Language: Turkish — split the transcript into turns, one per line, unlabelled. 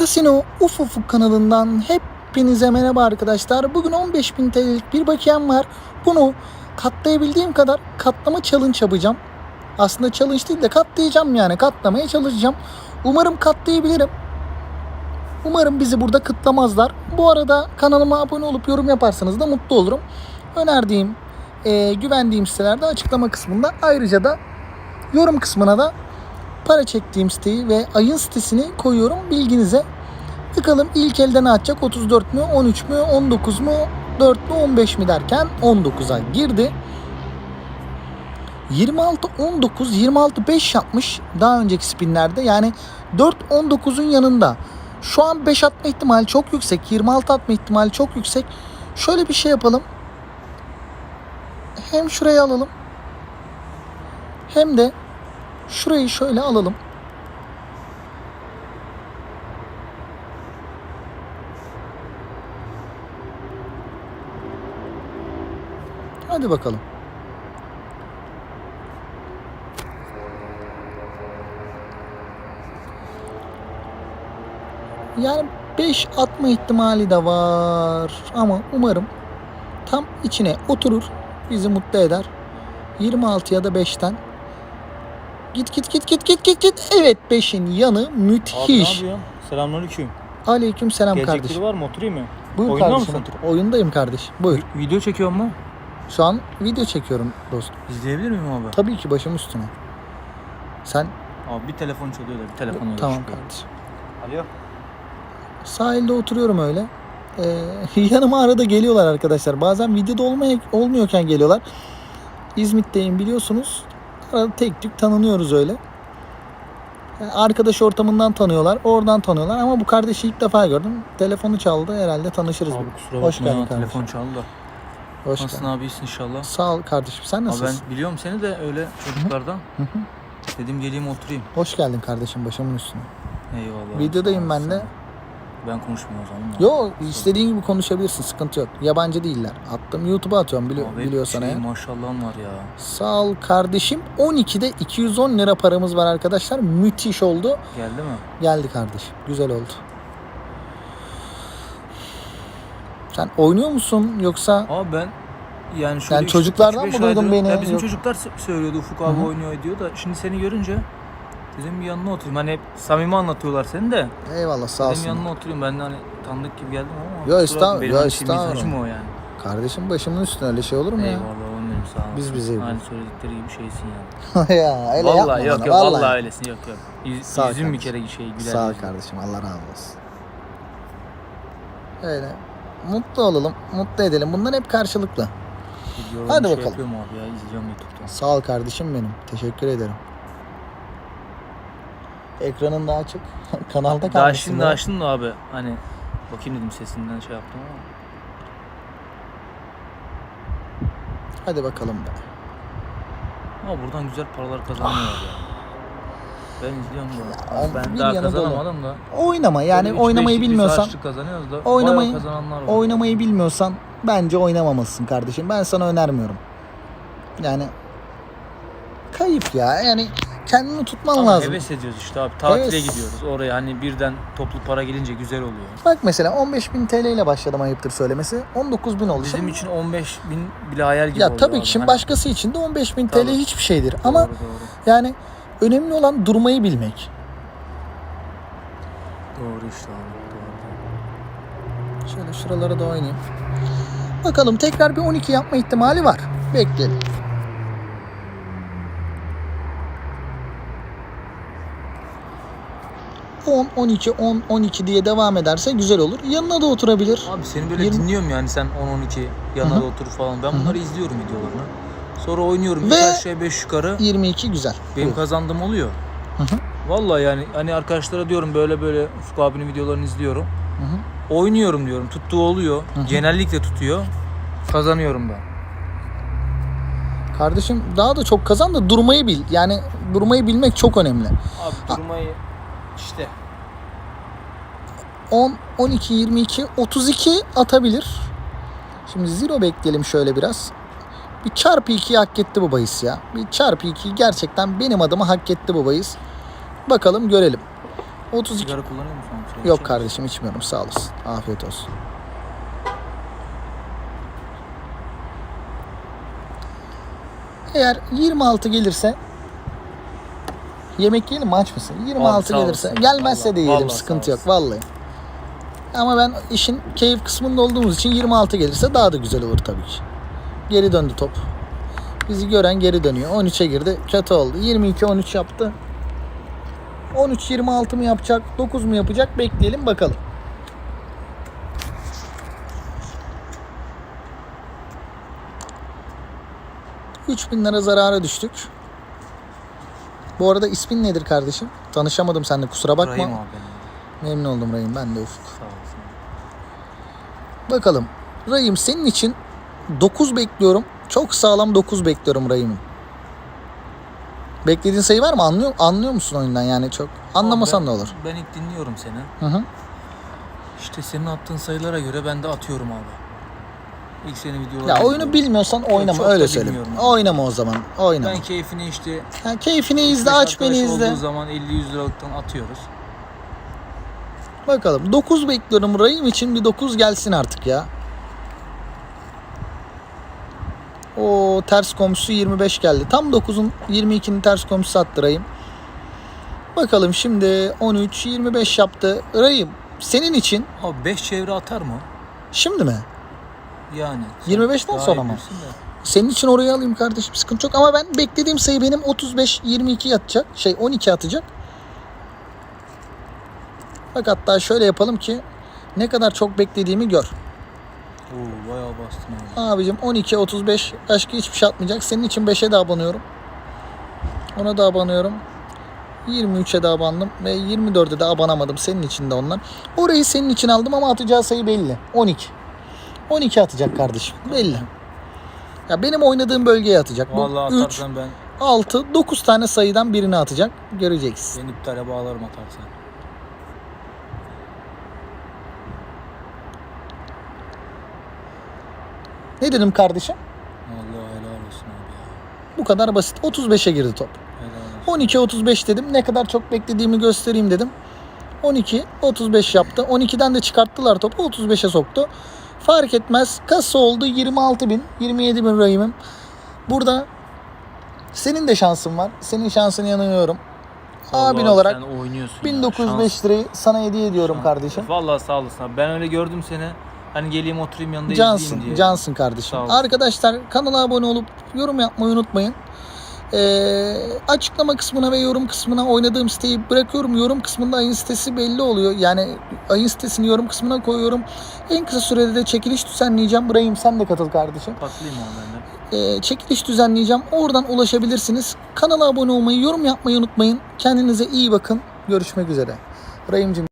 Kasino Uf Ufuk kanalından hepinize merhaba arkadaşlar. Bugün 15.000 TL'lik bir bakiyem var. Bunu katlayabildiğim kadar katlama challenge yapacağım. Aslında challenge değil de katlayacağım yani. Katlamaya çalışacağım. Umarım katlayabilirim. Umarım bizi burada kıtlamazlar. Bu arada kanalıma abone olup yorum yaparsanız da mutlu olurum. Önerdiğim, e, güvendiğim sitelerde açıklama kısmında ayrıca da yorum kısmına da para çektiğim siteyi ve ayın sitesini koyuyorum bilginize. Bakalım ilk elden ne atacak? 34 mü, 13 mü, 19 mu, 4 mü, 15 mi derken 19'a girdi. 26 19 26 5 yapmış daha önceki spinlerde. Yani 4 19'un yanında. Şu an 5 atma ihtimali çok yüksek. 26 atma ihtimali çok yüksek. Şöyle bir şey yapalım. Hem şuraya alalım. Hem de Şurayı şöyle alalım. Hadi bakalım. Yani 5 atma ihtimali de var ama umarım tam içine oturur. Bizi mutlu eder. 26 ya da 5'ten Git git git git git git git. Evet 5'in yanı
Abi ne
müthiş.
yapıyorsun? Selamünaleyküm.
Aleyküm selam
Gelecek
kardeşim.
biri var mı? Oturayım mı?
Buyur
Oyunda
kardeşim
mısın?
otur. Oyundayım kardeş. Buyur.
Vi- Video çekiyor mu?
Şu an video çekiyorum dostum.
İzleyebilir miyim abi?
Tabii ki başım üstüne. Sen
Abi bir telefon çalıyor da bir telefon
tamam
çıkıyor.
kardeşim.
Alo.
Sahilde oturuyorum öyle. Ee, yanıma arada geliyorlar arkadaşlar. Bazen videoda olmaya, olmuyorken geliyorlar. İzmit'teyim biliyorsunuz. Arada tek tük tanınıyoruz öyle. Yani arkadaş ortamından tanıyorlar. Oradan tanıyorlar. Ama bu kardeşi ilk defa gördüm. Telefonu çaldı. Herhalde tanışırız.
Abi kusura
Hoş
bakma
geldin
ya
kardeşim.
telefon çaldı da.
Hoş
Nasılsın
geldin.
abi iyisin inşallah.
Sağ ol kardeşim. Sen
Abi
nasılsın?
ben biliyorum seni de öyle çocuklardan.
Hı hı.
Dedim geleyim oturayım.
Hoş geldin kardeşim başımın üstüne.
Eyvallah.
Videodayım
sağ ol,
ben
sağ
de.
ol. Ben konuşmuyorum o zaman.
Yo istediğin gibi konuşabilirsin sıkıntı yok. Yabancı değiller. Attım YouTube'a atıyorum bili-
Abi
biliyorsan
şey,
eğer.
Maşallahın var ya.
Sağ ol kardeşim. 12'de 210 lira paramız var arkadaşlar. Müthiş oldu.
Geldi mi?
Geldi kardeşim. Güzel oldu. Sen oynuyor musun yoksa
Abi ben yani şöyle
Yani çocuklardan mı duydun
aydır-
beni?
Ya bizim
Yok.
çocuklar sö- söylüyordu Ufuk abi
Hı hı.
oynuyor diyor da şimdi seni görünce dedim bir yanına oturayım. Hani hep samimi anlatıyorlar seni de.
eyvallah sağ
Dedim
olsun.
yanına oturayım. Ben de hani tanıdık gibi geldim ama.
Yo, estağfurullah,
benim
yo, estağfurullah.
o yani.
Kardeşim başımın üstüne öyle şey olur mu
Eyvallah oğlum benim sağ ol.
Biz bizeyiz.
Hani söyledikleri gibi şeysin yani.
ya? ya öyle
vallahi
yapma
yok
bana.
yok
vallahi.
vallahi öylesin yok yok. Yüz,
Sağ
yüzün bir
kardeşim.
kere şey güler.
Sağ
yüzün.
kardeşim Allah razı olsun. Öyle. Mutlu olalım, mutlu edelim. Bunlar hep karşılıklı. Hadi
şey
bakalım.
abi ya izliyorum YouTube'dan.
Sağ ol kardeşim benim. Teşekkür ederim. Ekranın da açık. Kanalda
Daha
kalmışsın.
şimdi
ya.
açtım da abi hani bakayım dedim sesinden şey yaptım ama.
Hadi bakalım be.
Ama buradan güzel paralar kazanıyorlar ya. Ben izliyorum da.
Ya,
ben daha kazanamadım da.
Oynama yani
Böyle
oynamayı bilmiyorsan
kazanıyoruz da
oynamayı-
kazananlar var.
oynamayı bilmiyorsan bence oynamamalısın kardeşim. Ben sana önermiyorum. Yani kayıp ya. Yani kendini tutman
Ama
lazım.
heves ediyoruz işte abi. Tatile
Heves.
gidiyoruz. Oraya hani birden toplu para gelince güzel oluyor.
Bak mesela 15.000 TL ile başladım ayıptır söylemesi. 19.000 oldu.
Bizim
Şimdi-
için 15 bin bile hayal gibi
ya tabii
abi.
ki şimdi
Hani-
başkası için de 15.000 TL
Tabii.
hiçbir şeydir.
Doğru,
Ama
doğru.
yani önemli olan durmayı bilmek.
Doğru işte abi. Doğru.
Şöyle şuralara da oynayayım. Bakalım tekrar bir 12 yapma ihtimali var. Bekleyelim. ...10, 12, 10, 12 diye devam ederse güzel olur. Yanına da oturabilir.
Abi seni böyle
Yirmi-
dinliyorum yani sen 10-12 yanına da otur falan. Ben bunları izliyorum videolarını. Sonra oynuyorum.
Ve-.
5 aşağı 5 yukarı.
22 güzel.
Benim
Buyur.
kazandığım oluyor.
Hı hı.
Vallahi yani hani arkadaşlara diyorum böyle böyle Ufuk abinin videolarını izliyorum.
Hı hı.
Oynuyorum diyorum. Tuttuğu oluyor.
hı.
Genellikle tutuyor. Kazanıyorum ben.
Kardeşim daha da çok kazan da durmayı bil. Yani durmayı bilmek çok önemli.
Abi durmayı işte
10, 12, 22, 32 atabilir. Şimdi zero bekleyelim şöyle biraz. Bir çarpı 2'yi hak etti bu bahis ya. Bir çarpı 2'yi gerçekten benim adıma hak etti bu bahis. Bakalım görelim. 32.
Sigara kullanıyor musun? Sigara
Yok kardeşim içmiyorum sağ olasın. Afiyet olsun. Eğer 26 gelirse yemek yiyelim mi aç mısın? 26
sağ
gelirse.
olasın.
Gelmezse
Vallahi-
de yiyelim
vallahi
sıkıntı yok vallahi. Ama ben işin keyif kısmında olduğumuz için 26 gelirse daha da güzel olur tabii ki. Geri döndü top. Bizi gören geri dönüyor. 13'e girdi. Kötü oldu. 22-13 yaptı. 13-26 mı yapacak? 9 mu yapacak? Bekleyelim bakalım. bin lira zarara düştük. Bu arada ismin nedir kardeşim? Tanışamadım seninle kusura bakma.
Rahim abi.
Memnun oldum Rahim. Ben de Ufuk.
Sağ olasın.
Bakalım. Rahim senin için 9 bekliyorum. Çok sağlam 9 bekliyorum Rahim'im. Beklediğin sayı var mı? Anlıyor, anlıyor musun oyundan yani çok? Anlamasan da olur.
Ben ilk dinliyorum seni.
Hı hı.
İşte senin attığın sayılara göre ben de atıyorum abi. İlk senin videoları.
Ya oyunu bilmiyorsan oynama öyle söyleyeyim.
abi.
Oynama o zaman. Oynama.
Ben keyfini işte
Ha, keyfini izle, aç beni izle.
olduğu zaman 50-100 liralıktan atıyoruz.
Bakalım 9 bekliyorum Rahim için bir 9 gelsin artık ya. O ters komşusu 25 geldi. Tam 9'un 22'nin ters komşusu attı Rahim. Bakalım şimdi 13 25 yaptı. Rahim senin için
Abi 5 çevre atar mı?
şimdi mi?
Yani.
25'ten
Daha
sonra mı? Senin için orayı alayım kardeşim sıkıntı yok ama ben beklediğim sayı benim 35 22 atacak. Şey 12 atacak. Bak hatta şöyle yapalım ki ne kadar çok beklediğimi gör.
Oo bayağı bastın abi.
Abicim 12 35 başka hiçbir şey atmayacak. Senin için 5'e de abanıyorum. Ona da abanıyorum. 23'e de abandım ve 24'e de abanamadım. Senin için de onlar. Orayı senin için aldım ama atacağı sayı belli. 12. 12 atacak kardeşim. Belli. Ya benim oynadığım bölgeye atacak. Bu
Vallahi
3,
atarsan ben
6, 9 tane sayıdan birini atacak. Göreceksin.
ben iptale bağlarım atarsan.
Ne dedim kardeşim?
Vallahi helal olsun abi ya.
Bu kadar basit. 35'e girdi top.
Helal olsun.
12-35 dedim. Ne kadar çok beklediğimi göstereyim dedim. 12 35 yaptı. 12'den de çıkarttılar topu. 35'e soktu. Fark etmez. Kasa oldu 26 bin. 27 bin rahimim. Burada senin de şansın var. Senin şansını yanıyorum. Abin olarak
sen oynuyorsun ya.
1905
Şans-
lirayı sana hediye ediyorum
şans.
kardeşim.
Vallahi sağ olasın abi. Ben öyle gördüm seni. Hani geleyim oturayım yanında
Cansın,
diye.
cansın kardeşim. Arkadaşlar kanala abone olup yorum yapmayı unutmayın. Ee, açıklama kısmına ve yorum kısmına oynadığım siteyi bırakıyorum. Yorum kısmında ayın sitesi belli oluyor. Yani ayın sitesini yorum kısmına koyuyorum. En kısa sürede de çekiliş düzenleyeceğim. Burayım sen de katıl kardeşim.
Patlayayım abi ben de.
Ee, çekiliş düzenleyeceğim. Oradan ulaşabilirsiniz. Kanala abone olmayı, yorum yapmayı unutmayın. Kendinize iyi bakın. Görüşmek üzere. Rahim'cim